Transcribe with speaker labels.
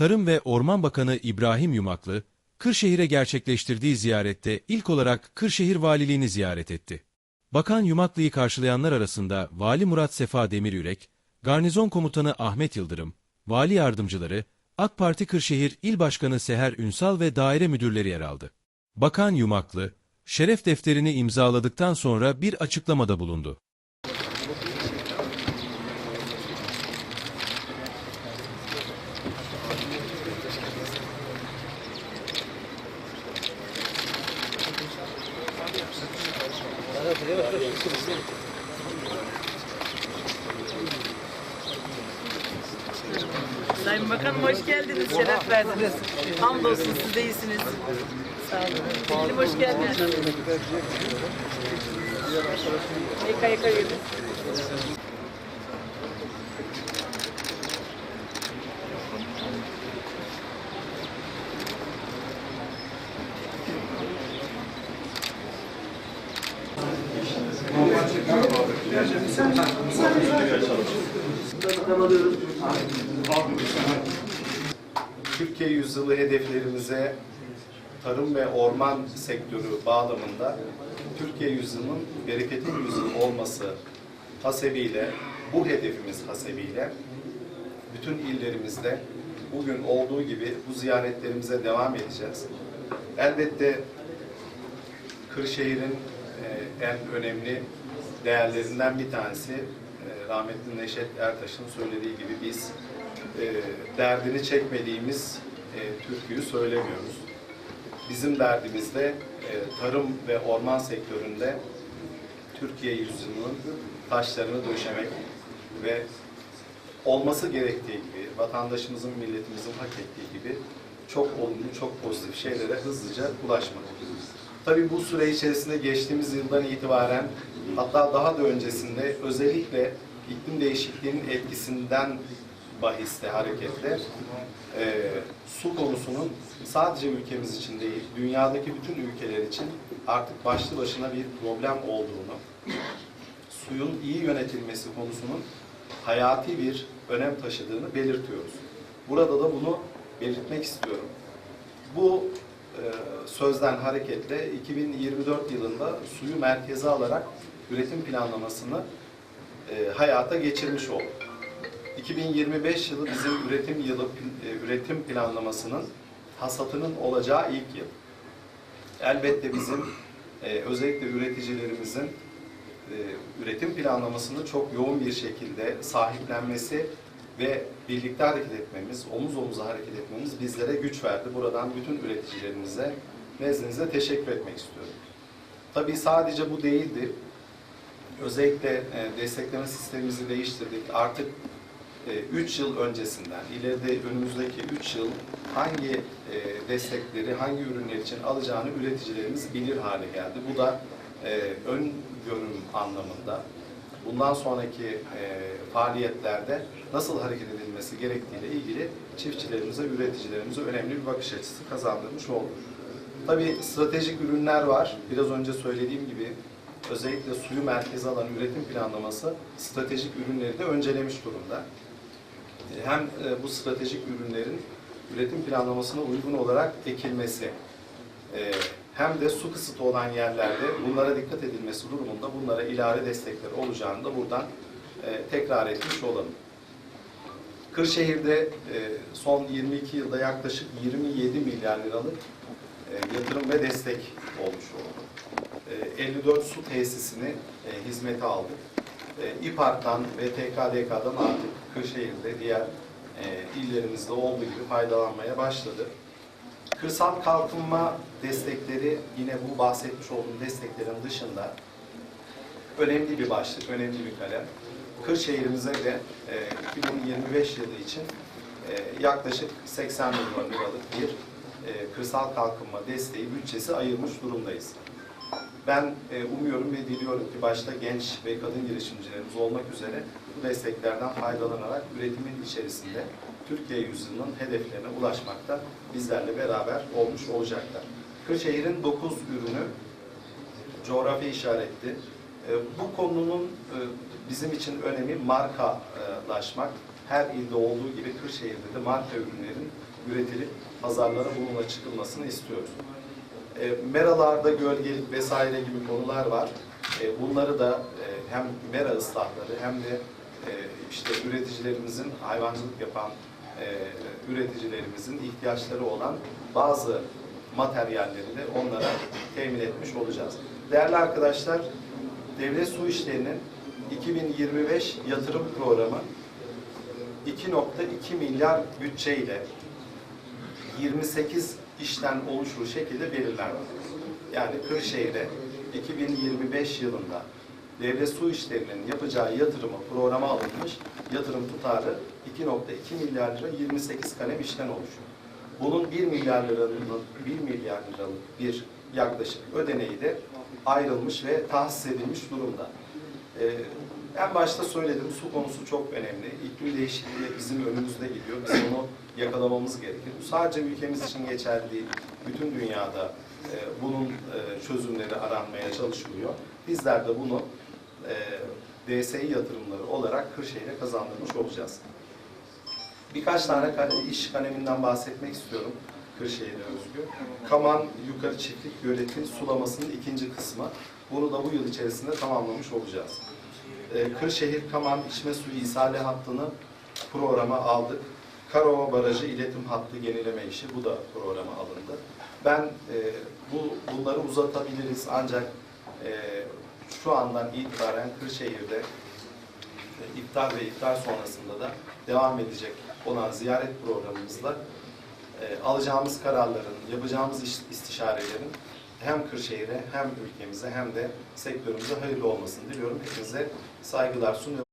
Speaker 1: Tarım ve Orman Bakanı İbrahim Yumaklı, Kırşehir'e gerçekleştirdiği ziyarette ilk olarak Kırşehir Valiliğini ziyaret etti. Bakan Yumaklı'yı karşılayanlar arasında Vali Murat Sefa Demiryürek, Garnizon Komutanı Ahmet Yıldırım, Vali Yardımcıları, AK Parti Kırşehir İl Başkanı Seher Ünsal ve daire müdürleri yer aldı. Bakan Yumaklı, şeref defterini imzaladıktan sonra bir açıklamada bulundu.
Speaker 2: Sayın Bakanım hoş geldiniz, şeref verdiniz. Hamdolsun siz de iyisiniz. Sağ olun. Vekilim hoş geldiniz. Yıka yıka yürü.
Speaker 3: Türkiye yüzyılı hedeflerimize tarım ve orman sektörü bağlamında Türkiye yüzyılının bereketin yüzyılı olması hasebiyle, bu hedefimiz hasebiyle bütün illerimizde bugün olduğu gibi bu ziyaretlerimize devam edeceğiz. Elbette Kırşehir'in e, en önemli değerlerinden bir tanesi e, rahmetli Neşet Ertaş'ın söylediği gibi biz e, derdini çekmediğimiz e, türküyü söylemiyoruz. Bizim derdimiz de tarım ve orman sektöründe Türkiye yüzyılının taşlarını döşemek ve olması gerektiği gibi, vatandaşımızın, milletimizin hak ettiği gibi çok olumlu, çok pozitif şeylere hızlıca ulaşmak. Tabii bu süre içerisinde geçtiğimiz yıldan itibaren hatta daha da öncesinde özellikle iklim değişikliğinin etkisinden bahiste hareketle e, su konusunun sadece ülkemiz için değil, dünyadaki bütün ülkeler için artık başlı başına bir problem olduğunu, suyun iyi yönetilmesi konusunun hayati bir önem taşıdığını belirtiyoruz. Burada da bunu belirtmek istiyorum. Bu sözden hareketle 2024 yılında suyu merkeze alarak üretim planlamasını e, hayata geçirmiş olduk. 2025 yılı bizim üretim yılı e, üretim planlamasının hasatının olacağı ilk yıl. Elbette bizim e, özellikle üreticilerimizin e, üretim planlamasını çok yoğun bir şekilde sahiplenmesi ve birlikte hareket etmemiz, omuz omuza hareket etmemiz bizlere güç verdi. Buradan bütün üreticilerimize, nezdinizde teşekkür etmek istiyorum. Tabii sadece bu değildi. Özellikle e, destekleme sistemimizi değiştirdik. Artık 3 yıl öncesinden, ileride önümüzdeki 3 yıl hangi e, destekleri, hangi ürünler için alacağını üreticilerimiz bilir hale geldi. Bu da e, ön görüm anlamında bundan sonraki e, faaliyetlerde nasıl hareket edilmesi gerektiğiyle ilgili çiftçilerimize, üreticilerimize önemli bir bakış açısı kazandırmış oldu. Tabii stratejik ürünler var. Biraz önce söylediğim gibi özellikle suyu merkeze alan üretim planlaması stratejik ürünleri de öncelemiş durumda. E, Hem e, bu stratejik ürünlerin üretim planlamasına uygun olarak ekilmesi, e, hem de su kısıtı olan yerlerde bunlara dikkat edilmesi durumunda bunlara ilave destekler olacağını da buradan e, tekrar etmiş olalım. Kırşehir'de e, son 22 yılda yaklaşık 27 milyar liralık e, yatırım ve destek olmuş oldu. E, 54 su tesisini e, hizmete aldık. E, İPARK'tan ve TKDK'dan artık Kırşehir'de diğer e, illerimizde olduğu gibi faydalanmaya başladı. Kırsal kalkınma destekleri yine bu bahsetmiş olduğum desteklerin dışında önemli bir başlık, önemli bir kalem. Kırşehir'imize de e, 2025 yılı için e, yaklaşık 80 milyon liralık bir e, kırsal kalkınma desteği bütçesi ayırmış durumdayız. Ben e, umuyorum ve diliyorum ki başta genç ve kadın girişimcilerimiz olmak üzere bu desteklerden faydalanarak üretimin içerisinde Türkiye yüzyılının hedeflerine ulaşmakta bizlerle beraber olmuş olacaklar. Kırşehir'in 9 ürünü coğrafi işaretli. E, bu konunun e, bizim için önemi markalaşmak. her ilde olduğu gibi Kırşehir'de de marka ürünlerin üretilip pazarlara bununla çıkılmasını istiyoruz. E, meralarda gölgelik vesaire gibi konular var. Bunları da hem mera ıslahları hem de işte üreticilerimizin hayvancılık yapan e, üreticilerimizin ihtiyaçları olan bazı materyalleri de onlara temin etmiş olacağız. Değerli arkadaşlar, devlet su işlerinin 2025 yatırım programı 2.2 milyar bütçeyle 28 işten oluşur şekilde belirlendi. Yani Kırşehir'e 2025 yılında devlet su işlerinin yapacağı yatırımı programa alınmış yatırım tutarı 2.2 milyar lira 28 kalem işten oluşuyor. Bunun 1 milyar liranın 1 milyar liralık bir yaklaşık ödeneği de ayrılmış ve tahsis edilmiş durumda. Ee, en başta söyledim su konusu çok önemli. İklim değişikliği bizim önümüzde gidiyor. Biz onu yakalamamız gerekir. Bu sadece ülkemiz için geçerli değil. Bütün dünyada e, bunun e, çözümleri aranmaya çalışılıyor. Bizler de bunu e, DSİ yatırımları olarak Kırşehir'e kazandırmış olacağız. Birkaç tane iş kaleminden bahsetmek istiyorum Kırşehir'e özgü. Kaman Yukarı Çiftlik Göleti sulamasının ikinci kısmı. Bunu da bu yıl içerisinde tamamlamış olacağız. Ee, Kırşehir Kaman içme suyu ishali hattını programa aldık. Karova Barajı iletim hattı yenileme işi bu da programa alındı. Ben e, bu bunları uzatabiliriz ancak e, şu andan itibaren Kırşehir'de e, iftar ve iftar sonrasında da devam edecek olan ziyaret programımızla e, alacağımız kararların, yapacağımız iş- istişarelerin hem Kırşehir'e hem ülkemize hem de sektörümüze hayırlı olmasını diliyorum. Hepinize saygılar sunuyorum.